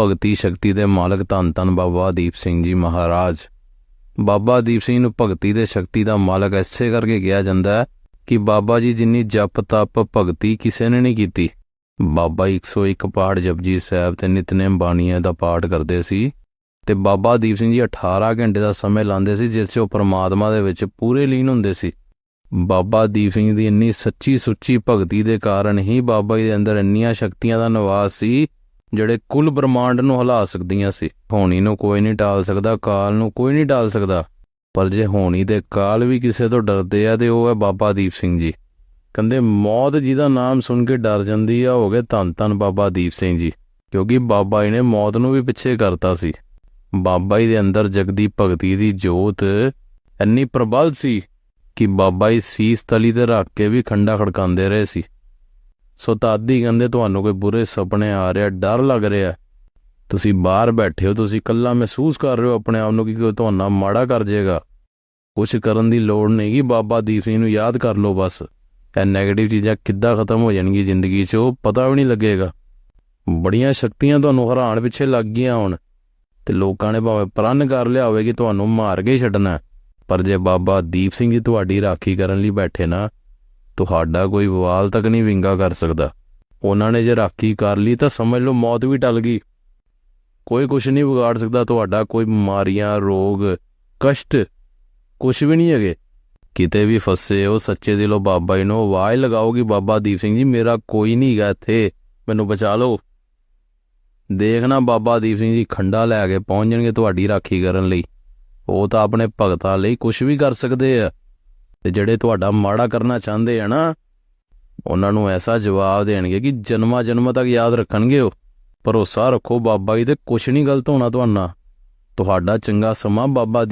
ਭਗਤੀ ਸ਼ਕਤੀ ਦੇ ਮਾਲਕ ਧੰਨ ਧੰਨ ਬਾਬਾ ਦੀਪ ਸਿੰਘ ਜੀ ਮਹਾਰਾਜ। ਬਾਬਾ ਦੀਪ ਸਿੰਘ ਨੂੰ ਭਗਤੀ ਦੇ ਸ਼ਕਤੀ ਦਾ ਮਾਲਕ ਐਸੇ ਕਰਕੇ ਕਿਹਾ ਜਾਂਦਾ ਹੈ ਕਿ ਬਾਬਾ ਜੀ ਜਿੰਨੀ ਜਪ ਤਪ ਭਗਤੀ ਕਿਸੇ ਨੇ ਨਹੀਂ ਕੀਤੀ। ਬਾਬਾ 101 ਪਾਠ ਜਪਜੀ ਸਾਹਿਬ ਤੇ ਨਿਤਨੇਮ ਬਾਣੀਆਂ ਦਾ ਪਾਠ ਕਰਦੇ ਸੀ ਤੇ ਬਾਬਾ ਦੀਪ ਸਿੰਘ ਜੀ 18 ਘੰਟੇ ਦਾ ਸਮੇਂ ਲਾਉਂਦੇ ਸੀ ਜਿਸ 'ਚ ਉਹ ਪਰਮਾਤਮਾ ਦੇ ਵਿੱਚ ਪੂਰੇ ਲੀਨ ਹੁੰਦੇ ਸੀ। ਬਾਬਾ ਦੀਪ ਸਿੰਘ ਦੀ ਇੰਨੀ ਸੱਚੀ ਸੁੱਚੀ ਭਗਤੀ ਦੇ ਕਾਰਨ ਹੀ ਬਾਬਾ ਜੀ ਦੇ ਅੰਦਰ ਇੰਨੀਆਂ ਸ਼ਕਤੀਆਂ ਦਾ ਨਿਵਾਸ ਸੀ ਜਿਹੜੇ ਕੁੱਲ ਬ੍ਰਹਮਾਂਡ ਨੂੰ ਹਿਲਾ ਸਕਦੀਆਂ ਸੀ। ਹੋਣੀ ਨੂੰ ਕੋਈ ਨਹੀਂ ਟਾਲ ਸਕਦਾ, ਕਾਲ ਨੂੰ ਕੋਈ ਨਹੀਂ ਟਾਲ ਸਕਦਾ। ਪਰ ਜੇ ਹੋਣੀ ਤੇ ਕਾਲ ਵੀ ਕਿਸੇ ਤੋਂ ਡਰਦੇ ਆ, ਤੇ ਉਹ ਹੈ ਬਾਬਾ ਦੀਪ ਸਿੰਘ ਜੀ। ਕਹਿੰਦੇ, ਮੌਤ ਜਿਹਦਾ ਨਾਮ ਸੁਣ ਕੇ ਡਰ ਜਾਂਦੀ ਆ ਹੋ ਗਏ ਧੰਨ ਧੰਨ ਬਾਬਾ ਦੀਪ ਸਿੰਘ ਜੀ। ਕਿਉਂਕਿ ਬਾਬਾ ਜੀ ਨੇ ਮੌਤ ਨੂੰ ਵੀ ਪਿੱਛੇ ਕਰਤਾ ਸੀ। ਬਾਬਾ ਜੀ ਦੇ ਅੰਦਰ ਜਗਦੀ ਭਗਤੀ ਦੀ ਜੋਤ ਇੰਨੀ ਪ੍ਰਬਲ ਸੀ ਕਿ ਬਾਬਾ ਜੀ ਸੀਸ ਤਲੀ ਤੇ ਰੱਖ ਕੇ ਵੀ ਖੰਡਾ ਖੜਕਾਉਂਦੇ ਰਹੇ ਸੀ। ਸੋ ਤਾਦੀ ਕਹਿੰਦੇ, ਤੁਹਾਨੂੰ ਕੋਈ ਬੁਰੇ ਸੁਪਨੇ ਆ ਰਿਹਾ ਡਰ ਲੱਗ ਰਿਹਾ ਤੁਸੀਂ ਬਾਹਰ ਬੈਠੇ ਹੋ, ਤੁਸੀਂ ਇਕੱਲਾ ਮਹਿਸੂਸ ਕਰ ਰਹੇ ਹੋ ਆਪਣੇ ਆਪ ਨੂੰ ਕਿ ਕੋਈ ਤੁਹਾਨੂੰ ਮਾੜਾ ਕਰ ਜਾਏਗਾ ਕੁਝ ਕਰਨ ਦੀ ਲੋੜ ਨਹੀਂ ਕਿ ਬਾਬਾ ਦੀਪ ਸਿੰਘ ਨੂੰ ਯਾਦ ਕਰ ਲਓ ਬਸ। ਇਹ 네ਗੇਟਿਵ ਚੀਜ਼ਾਂ ਕਿੱਦਾਂ ਖਤਮ ਹੋ ਜਾਣਗੀਆਂ ਜ਼ਿੰਦਗੀ 'ਚ, ਉਹ ਪਤਾ ਵੀ ਨਹੀਂ ਲੱਗੇਗਾ। ਬੜੀਆਂ ਸ਼ਕਤੀਆਂ ਤੁਹਾਨੂੰ ਹਰਾਣ ਪਿੱਛੇ ਲੱਗ ਗਈਆਂ ਹੁਣ। ਤੇ ਲੋਕਾਂ ਨੇ ਭਾਵੇਂ ਪ੍ਰਣ ਕਰ ਲਿਆ ਹੋਵੇ ਕਿ ਤੁਹਾਨੂੰ ਮਾਰ ਕੇ ਛੱਡਣਾ ਪਰ ਜੇ ਬਾਬਾ ਦੀਪ ਸਿੰਘ ਜੀ ਤੁਹਾਡੀ ਰਾਖੀ ਕਰਨ ਲਈ ਬੈਠੇ ਨਾ ਤੁਹਾਡਾ ਕੋਈ ਵਾਲ ਤੱਕ ਨਹੀਂ ਵਿੰਗਾ ਕਰ ਸਕਦਾ। ਉਹਨਾਂ ਨੇ ਜੇ ਰਾਖੀ ਕਰ ਲਈ ਤਾਂ ਸਮਝ ਲਓ ਮੌਤ ਵੀ ਟਲ ਗਈ। ਕੋਈ ਕੁਝ ਨਹੀਂ ਵਿਗਾੜ ਸਕਦਾ ਤੁਹਾਡਾ, ਕੋਈ ਬਿਮਾਰੀਆਂ, ਰੋਗ, ਕਸ਼ਟ ਕੁਝ ਵੀ ਨਹੀਂ ਹੈਗੇ। ਕਿਤੇ ਵੀ ਫਸੇ ਹੋ, ਸੱਚੇ ਦਿਲੋਂ ਬਾਬਾ ਜੀ ਨੂੰ ਆਵਾਜ਼ ਲਗਾਓ ਕਿ ਬਾਬਾ ਦੀਪ ਸਿੰਘ ਜੀ, ਮੇਰਾ ਕੋਈ ਨਹੀਂ ਹੈਗਾ ਇੱਥੇ, ਮੈਨੂੰ ਬਚਾ ਲਓ। ਦੇਖਣਾ ਬਾਬਾ ਦੀਪ ਸਿੰਘ ਜੀ ਖੰਡਾ ਲੈ ਕੇ ਪਹੁੰਚ ਜਾਣਗੇ ਤੁਹਾਡੀ ਰਾਖੀ ਕਰਨ ਲਈ। ਉਹ ਤਾਂ ਆਪਣੇ ਭਗਤਾਂ ਲਈ ਕੁਝ ਵੀ ਕਰ ਸਕਦੇ ਆ। ਤੇ ਜਿਹੜੇ ਤੁਹਾਡਾ ਮਾੜਾ ਕਰਨਾ ਚਾਹੁੰਦੇ ਆ ਨਾ, ਉਹਨਾਂ ਨੂੰ ਐਸਾ ਜਵਾਬ ਦੇਣਗੇ ਕਿ ਜਨਮਾਂ ਜਨਮਾਂ ਤੱਕ ਯਾਦ ਰੱਖਣਗੇ ਉਹ। ਭਰੋਸਾ ਰੱਖੋ ਬਾਬਾ ਜੀ ਤੇ ਕੁਛ ਨਹੀਂ ਗਲਤ ਹੋਣਾ ਤੁਹਾਡਾ। ਤੁਹਾਡਾ ਚੰਗਾ ਸਮਾਂ ਬਾਬਾ ਦੀ